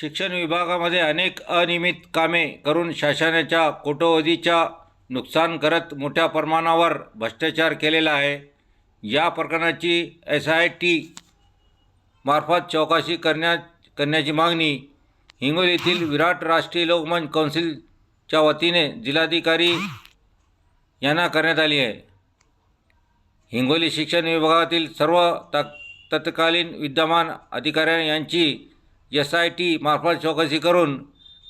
शिक्षण विभागामध्ये अनेक अनियमित कामे करून शासनाच्या कोटोवधीच्या नुकसान करत मोठ्या प्रमाणावर भ्रष्टाचार केलेला आहे. या प्रकरणाची एस आय टी मार्फत चौकशी करण्या करण्याची मागणी हिंगोलीतील विराट राष्ट्रीय लोकमंच कौन्सिलच्या वतीने जिल्हाधिकारी यांना करण्यात आली आहे. हिंगोली शिक्षण विभागातील सर्व तक तत्कालीन विद्यमान अधिकाऱ्या यांची एस आय टी मार्फत चौकशी करून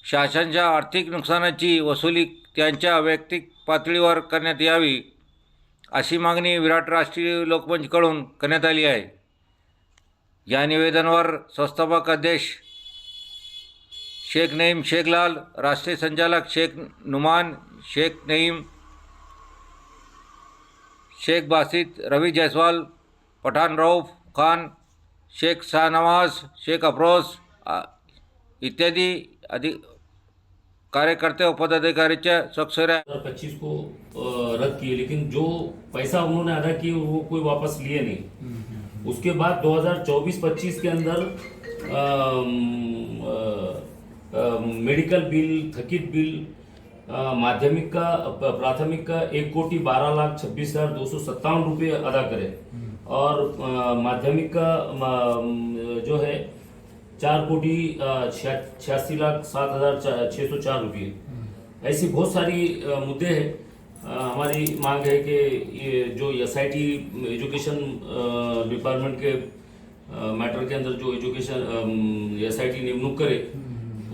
शासनाच्या आर्थिक नुकसानाची वसुली त्यांच्या वैयक्तिक पातळीवर करण्यात यावी अशी मागणी विराट राष्ट्रीय लोकमंचकडून करण्यात आली आहे. या निवेदनावर संस्थापक अध्यक्ष शेख नईम शेखलाल राष्ट्रीय संचालक शेख नुमान शेख नईम शेख बासित रवी जायसवाल पठाण रऊफ खान शेख शाहनवाज शेख अफरोज इत्यादी अधि कार्यकर्ते व पदाधिकारीच्या स्वाक्षऱ्या 2025 को रद्द किए लेकिन जो पैसा उन्होंने अदा किए वो कोई वापस लिए नहीं। उसके बाद 2024-25 के अंदर अम, अ, अ, मेडिकल बिल थकित बिल माध्यमिक का प्राथमिक का एक कोटी बारह लाख छब्बीस हज़ार दो सौ सत्तावन रुपये अदा करे। और माध्यमिक का जो है चार कोटी छियासी लाख सात हज़ार छः सौ चार रुपये। ऐसी बहुत सारी मुद्दे हैं। हमारी मांग है कि ये जो S I T education department K matter के अंदर जो एजुकेशन एस आई टी नियुक्त करे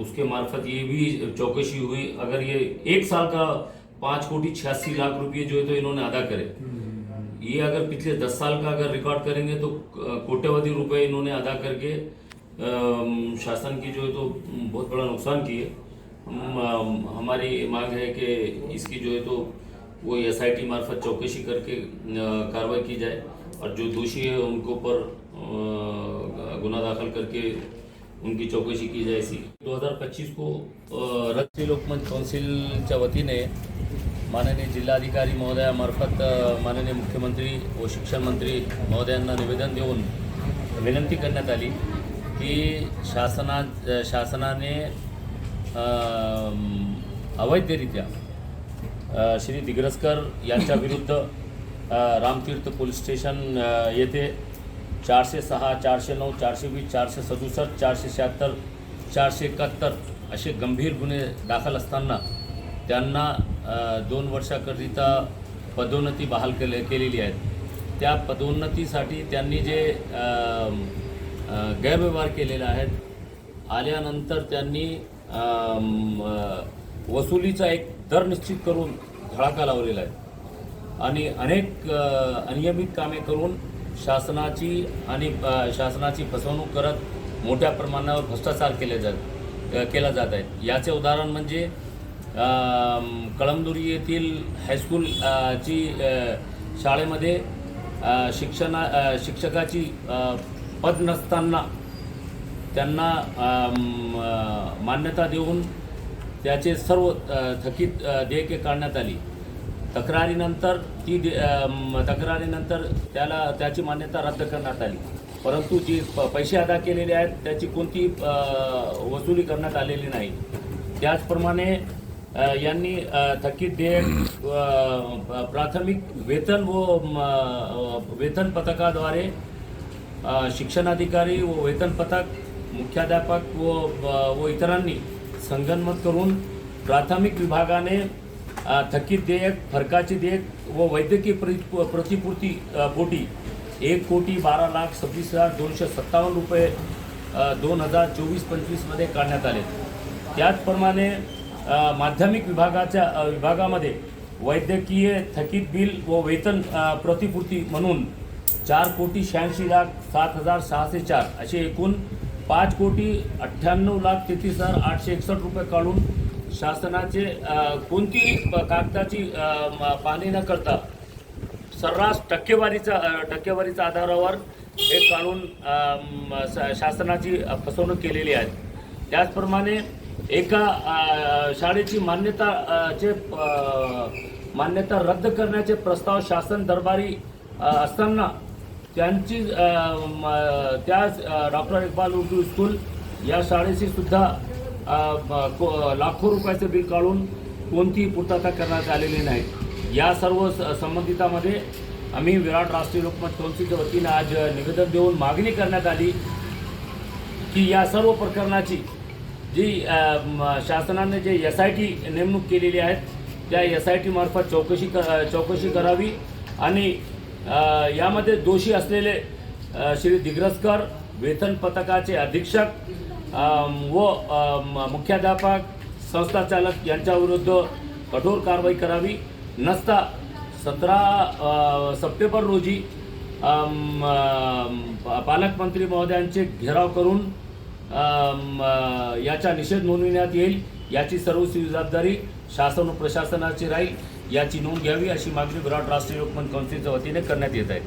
उसके मार्फत ये भी चौकसी हुई। अगर ये एक साल का पाँच कोटी छियासी लाख रुपये जो है तो इन्होंने अदा करे। ये अगर पिछले दस साल का अगर रिकॉर्ड करेंगे तो कोट्यवधि रुपए इन्होंने अदा करके शासन की जो है तो बहुत बड़ा नुकसान हम, अम, हमारी मांग है कि इसकी जो है तो वो एस आई टी मार्फत चौकसी करके कार्रवाई की जाए और जो दोषी है उनके ऊपर गुना दाखिल करके उनकी चौकशी की जाए इसी 2025 को राष्ट्रीय लोकमंच काउन्सिलच्या वतीने माननीय जिल्हाधिकारी महोदयामार्फत माननीय मुख्यमंत्री व शिक्षण मंत्री महोदयांना निवेदन देऊन विनंती करण्यात आली की शासना शासनाने अवैधरित्या श्री दिग्रसकर यांच्या विरुद्ध रामतीर्थ पोलीस स्टेशन येथे चारशे सहा चारशे नऊ चारशे वीस चारशे सदुसष्ट चारशे शहात्तर चारशे एकाहत्तर असे गंभीर गुन्हे दाखल असताना त्यांना दोन वर्षाकरिता पदोन्नती बहाल केले केलेली आहेत. त्या पदोन्नतीसाठी त्यांनी जे गैरव्यवहार केलेले आहेत. आल्यानंतर त्यांनी वसुलीचा एक दर निश्चित करून धडाका लावलेला आहे. आणि अनेक अनियमित कामे करून शासनाची आणि शासनाची फसवणूक करत मोठ्या प्रमाणावर भ्रष्टाचार केले जात केला जात आहे. याचे उदाहरण म्हणजे कळमदुरी येथील हायस्कूल ची शाळेमध्ये शिक्षणा शिक्षकाची पद नसताना त्यांना मान्यता देऊन त्याचे सर्व थकीत देयके काढण्यात आली. तक्रारीनंतर ती दे तक्रारीनंतर त्याला त्याची मान्यता रद्द करण्यात आली. परंतु जी प- पैसे अदा केलेले आहेत त्याची कोणती वसुली करण्यात आलेली नाही. त्याचप्रमाणे यांनी थकीत देयक प्राथमिक वेतन व वेतन पथकाद्वारे शिक्षणाधिकारी व वेतन पथक मुख्याध्यापक व व इतरांनी संगनमत करून प्राथमिक विभागाने थकीत देयक फरकाची देयक व वैद्यकीय प्रति प्रतिपूर्ती पोटी एक कोटी बारा लाख सव्वीस हजार दोनशे सत्तावन्न रुपये दोन हजार चोवीस पंचवीसमध्ये काढण्यात आले. त्याचप्रमाणे माध्यमिक विभागाच्या विभागामध्ये वैद्यकीय थकीत बिल व वेतन प्रतिपूर्ती म्हणून चार कोटी शहाऐंशी लाख सात हजार सहाशे चार. असे एकूण पाच कोटी अठ्ठ्याण्णव लाख तेहतीस हजार आठशे एकसष्ट रुपये काढून शासनाचे कोणतीही कागदाची पाणी पाहणी न करता सर्रास टक्केवारीचा टक्केवारीच्या आधारावर हे काढून शासनाची फसवणूक केलेली आहे. त्याचप्रमाणे एका शाळेची मान्यता चे मान्यता रद्द करण्याचे प्रस्ताव शासन दरबारी असताना त्यांची त्या डॉक्टर इक्बाल उर्दू स्कूल या शाळेशी सुद्धा लाखो रुपयाचं बिल काढून कोणतीही पूर्तता करण्यात आलेली नाही. या सर्व स- संबंधितामध्ये आम्ही विराट राष्ट्रीय लोकमत कौन्सिलच्या वतीने आज निवेदन देऊन मागणी करण्यात आली की या सर्व प्रकरणाची जी शासनाने जे एस आय टी नेमणूक केलेली आहेत त्या एस आय टीमार्फत चौकशी क चौकशी करावी आणि यामध्ये दोषी असलेले श्री दिग्रसकर वेतन पथकाचे अधीक्षक व मुख्याध्यापक संस्थाचालक यांच्याविरुद्ध कठोर कारवाई करावी. नसता सतरा सप्टेंबर रोजी पालकमंत्री महोदयांचे घेराव करून याचा निषेध नोंदविण्यात येईल. याची सर्व जबाबदारी शासन व प्रशासनाची राहील. याची नोंद घ्यावी अशी मागणी विराट राष्ट्रीय लोकमत कौन्सिलच्या वतीने करण्यात येत आहे.